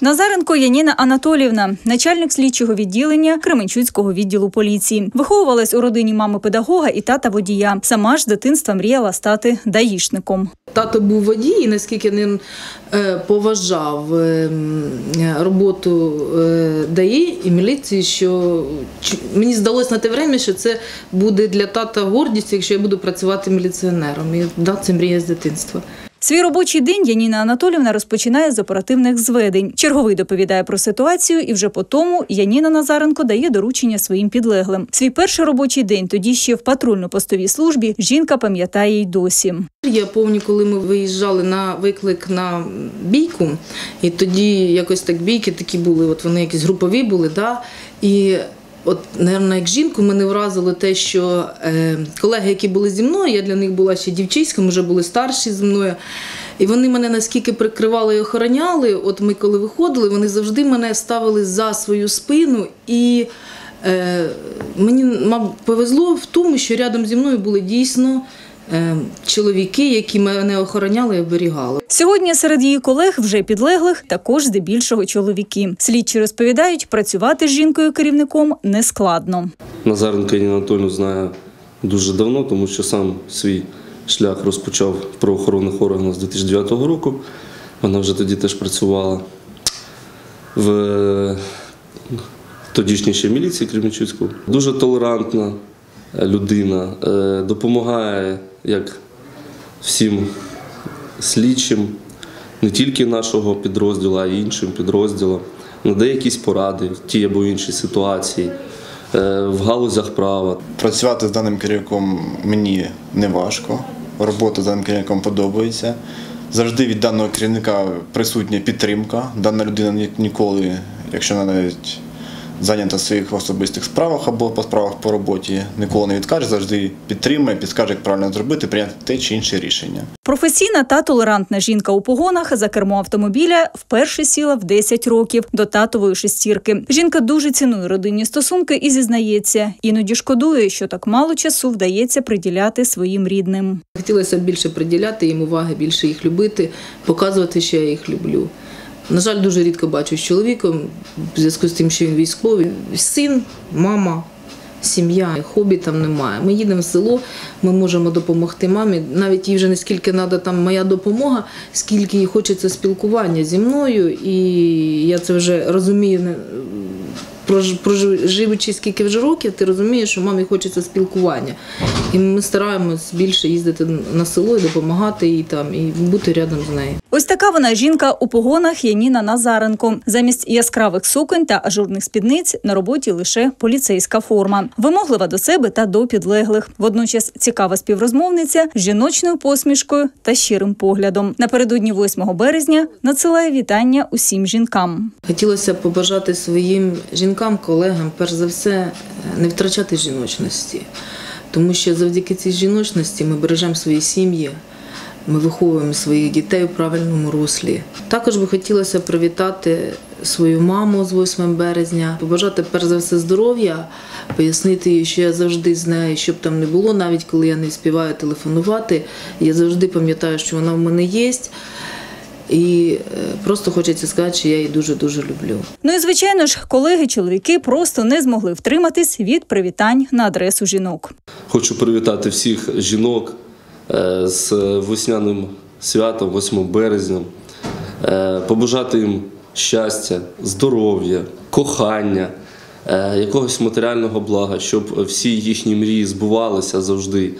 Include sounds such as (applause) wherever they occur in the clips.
Назаренко Яніна Анатолівна, начальник слідчого відділення Кременчуцького відділу поліції. Виховувалась у родині мами педагога і тата водія. Сама ж з дитинства мріяла стати даїшником. Тато був водій, і наскільки він е, поважав е, роботу е, ДАІ і міліції, що мені здалося на те время, що це буде для тата гордістю, якщо я буду працювати міліціонером. І да, це мрія з дитинства. Свій робочий день Яніна Анатолівна розпочинає з оперативних зведень. Черговий доповідає про ситуацію, і вже по тому Яніна Назаренко дає доручення своїм підлеглим. Свій перший робочий день тоді ще в патрульно-постовій службі жінка пам'ятає й досі. Я пам'ятаю, коли ми виїжджали на виклик на бійку, і тоді якось так бійки такі були, от вони якісь групові були, да? і от, напевно, як жінку мене вразило те, що е, колеги, які були зі мною, я для них була ще дівчиськом, вже були старші зі мною. І вони мене наскільки прикривали і охороняли, от ми коли виходили, вони завжди мене ставили за свою спину і. Е, мені мабуть, повезло в тому, що рядом зі мною були дійсно чоловіки, які мене охороняли і оберігали. Сьогодні серед її колег, вже підлеглих, також здебільшого чоловіки. Слідчі розповідають, працювати з жінкою керівником нескладно. Назаренко Ніна Анатольовну знаю дуже давно, тому що сам свій шлях розпочав в правоохоронних органах з 2009 року. Вона вже тоді теж працювала в е, тодішній ще міліції Кременчуцького. Дуже толерантна людина, е, допомагає як всім слідчим, не тільки нашого підрозділу, а й іншим підрозділам. Надає якісь поради в тій або іншій ситуації е, в галузях права. Працювати з даним керівником мені не важко. Робота з даним керівником подобається. Завжди від даного керівника присутня підтримка. Дана людина ніколи, якщо вона навіть зайнята в своїх особистих справах або по справах по роботі, ніколи не відкаже, завжди підтримує, підскаже, як правильно зробити, прийняти те чи інше рішення. Професійна та толерантна жінка у погонах за кермо автомобіля вперше сіла в 10 років до татової шестірки. Жінка дуже цінує родинні стосунки і зізнається, іноді шкодує, що так мало часу вдається приділяти своїм рідним. Хотілося б більше приділяти їм уваги, більше їх любити, показувати, що я їх люблю. На жаль, дуже рідко бачу з чоловіком в зв'язку з тим, що він військовий. Син, мама, сім'я, хобі там немає. Ми їдемо в село, ми можемо допомогти мамі. Навіть їй вже не скільки треба там моя допомога, скільки їй хочеться спілкування зі мною. І я це вже розумію. Проживучи скільки вже років, ти розумієш, що мамі хочеться спілкування. І ми стараємось більше їздити на село і допомагати їй там, і бути рядом з нею. Ось така вона жінка у погонах Яніна Назаренко. Замість яскравих суконь та ажурних спідниць на роботі лише поліцейська форма. Вимоглива до себе та до підлеглих. Водночас цікава співрозмовниця з жіночною посмішкою та щирим поглядом. Напередодні 8 березня надсилає вітання усім жінкам. Хотілося побажати своїм жінкам, колегам, перш за все, е, не втрачати жіночності, тому що завдяки цій жіночності ми бережемо свої сім'ї. Ми виховуємо своїх дітей у правильному руслі. Також би хотілося привітати свою маму з 8 березня, побажати перш за все здоров'я, пояснити їй, що я завжди з нею, щоб там не було, навіть коли я не співаю телефонувати. Я завжди пам'ятаю, що вона в мене є. І е, просто хочеться сказати, що я її дуже дуже люблю. Ну і звичайно ж, колеги, чоловіки просто не змогли втриматись від привітань на адресу жінок. Хочу привітати всіх жінок е, з весняним святом, 8 березня, е, побажати їм щастя, здоров'я, кохання, якогось матеріального блага, щоб всі їхні мрії збувалися завжди.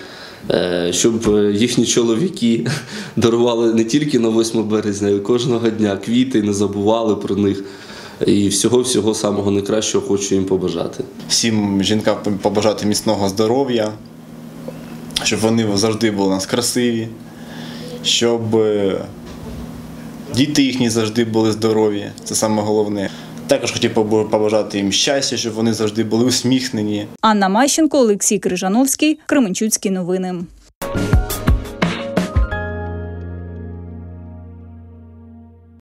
Е, Щоб е, їхні чоловіки (laughs) дарували не тільки на 8 березня, а кожного дня квіти, не забували про них. І всього-всього самого найкращого хочу їм побажати. Всім жінкам побажати міцного здоров'я, щоб вони завжди були у нас красиві, щоб е, діти їхні завжди були здорові, це саме головне. Також хотів побажати їм щастя, щоб вони завжди були усміхнені. Анна Мащенко, Олексій Крижановський, Кременчуцькі новини.